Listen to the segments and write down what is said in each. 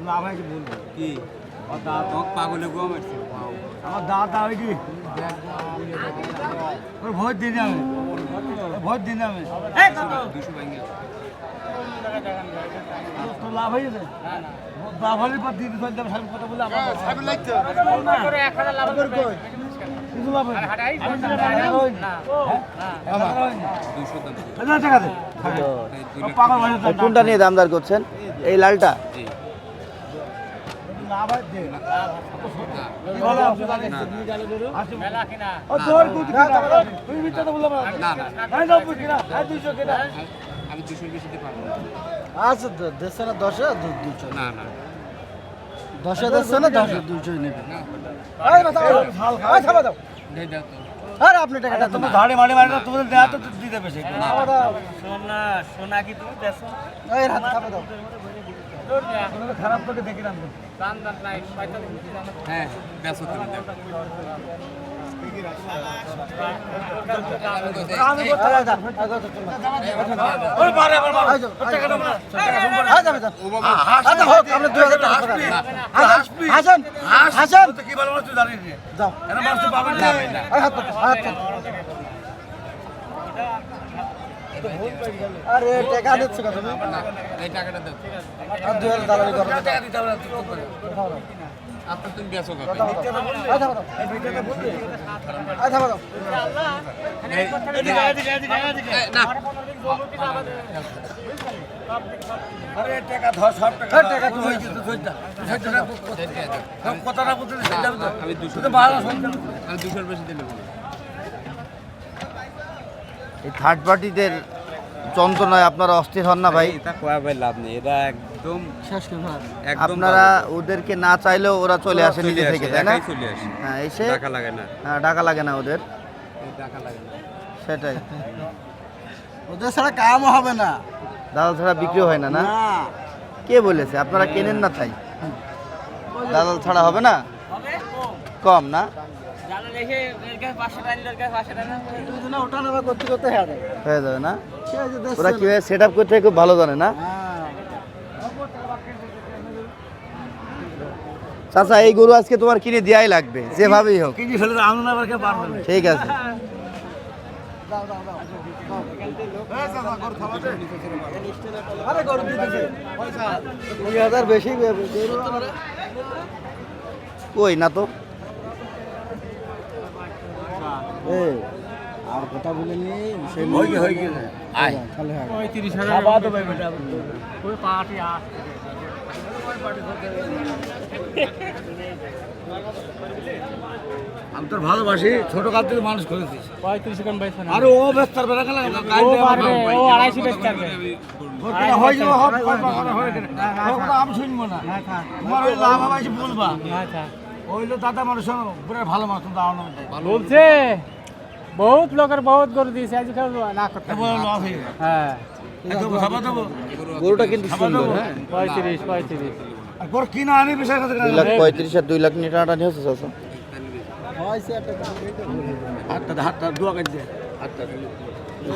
না ভাই কি? বলব কি পাগলে গো মারছে। আমার দাদা ওই কি ওর ভোট দিন আমি ভোট দিন আমি দুশো লাভ হয়েছে লাভ হলে পর কথা বলে আমার কোনটা নিয়ে দামদার করছেন? এই লালটা? হয় আচ্ছা। আমি দুশোর বেশি পারব আচ্ছা দেড়শো না দশে দুশো না না। দশে দেড়শো না দশে দুশো নেবে। না। আরে আপনি টাকাটা তুমি ধারে মারে মারে না, তোমাদের দেয়া তো দিতে পেছে এই হাত থামা দাও খারাপ করে দেখি না হ্যাঁ বেসো তুমি আরে টাকা দিচ্ছ কত না এই টাকাটা দাও। আর দুই হাজার দালালি করো। টাকা দিতে হবে। আপনার তুমি বেসো এই? আমি দুশোর বেশি দিলে এই থার্ড পার্টিদের যন্ত্রণায় আপনারা অস্থির হন না ভাই? এটা কোয়া লাভ নেই। এটা একদম আপনারা ওদেরকে না চাইলেও ওরা চলে আসে নিজে থেকে তাই না? হ্যাঁ এসে টাকা লাগে না। হ্যাঁ, ডাকা লাগে না ওদের। টাকা লাগে না। সেটাই। ওদের ছাড়া কামও হবে না। দালাল ছাড়া বিক্রি হয় না না? কে বলেছে? আপনারা কেনেন না তাই? দালাল ছাড়া হবে না? কম। না? দুজনে করতে করতে হ্যাঁ হয়ে যাবে না? ওরা কীভাবে সেট আপ করতে খুব ভালো জানে না হ্যাঁ চাচা এই গরু আজকে তোমার কিনে দেওয়াই লাগবে যেভাবেই হোক। কিনি ফেলে। ঠিক আছে। দাও দাও দাও আরে গরু দিতেছে দুই হাজার কই না তো আর কথা বলে নি আমি তোর ভালোবাসি ছোট কাল থেকে মানুষ করেছিস আরে ও ব্যস্ত না খেলা ও আড়াইশো ব্যস্ত হয়ে যাবে আমি শুনব না। তোমার ওই লাভ বলবা। ওই দাদা মানুষ পুরো ভালো মানুষ তুমি বলছে। বহুত লোকের বহুত গরু দিয়েছে আজ কেউ না করতে হয়ে গরুটা কিন্তু সুন্দর হ্যাঁ। পঁয়ত্রিশ পঁয়ত্রিশ। গরু কিনা আনি বিষয় দুই লাখ পঁয়ত্রিশ আর দুই লাখ নিয়ে টানাটানি হচ্ছে চাচা। হাতটা হাতটা দোয়া। করে দে।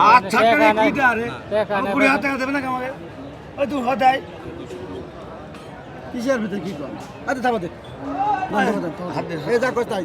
হাত ছাড়তে কি দে আরে? কুড়ি হাত টাকা দেবে না আমাকে? ওই তুই হদাই কিসের ভিতরে কি কর আরে থামা দে। হাত দে এই যা কই তাই।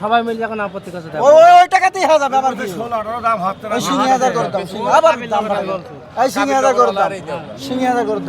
কুড়ি মিলে করে আপত্তি জানি এই এই সিঙ্গি হাজার করে দাও এই করে দাও। সিঙ্গি হাজার এই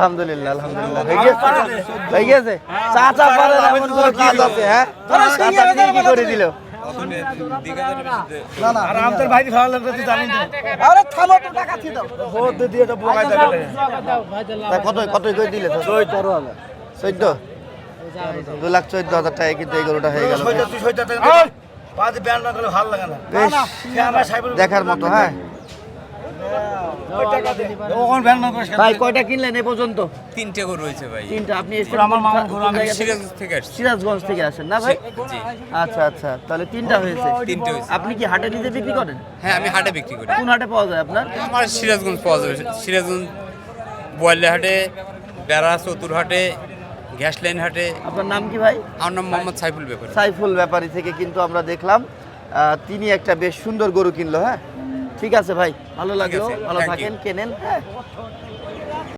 থামো তো টাকা দিয়ে দাও। বহুত দিয়ে তো বোকাই যাবে। তা কত কত করে দিলে চোদ্দ দু লাখ চোদ্দ হাজার টাকা কিন্তু এই গরুটা হয়ে গেল। দেখার মতো হ্যাঁ ওখান ব্যান্ড না করে ভাই কয়টা কিনলেন এ পর্যন্ত? তিনটে গরু রয়েছে ভাই। তিনটা আপনি আমার গরু, আমি? সিরাজগঞ্জ থেকে আসছি। সিরাজগঞ্জ থেকে আসেন না ভাই? আচ্ছা আচ্ছা তাহলে তিনটা হয়েছে তিনটে হয়েছে। আপনি কি হাটে নিজে বিক্রি করেন? হ্যাঁ আমি হাটে বিক্রি করি। কোন হাটে পাওয়া যায় আপনার? আমার সিরাজগঞ্জ পাওয়া যাবে। সিরাজগঞ্জ বোয়ালি হাটে বেড়া চতুর হাটে গ্যাস লাইন হাটে। আপনার নাম কি ভাই? আমার নাম মোহাম্মদ সাইফুল ব্যাপারী সাইফুল ব্যাপারী থেকে কিন্তু আমরা দেখলাম তিনি একটা বেশ সুন্দর গরু কিনলো হ্যাঁ? ঠিক আছে ভাই ভালো লাগল ভালো থাকেন কেনেন। হ্যাঁ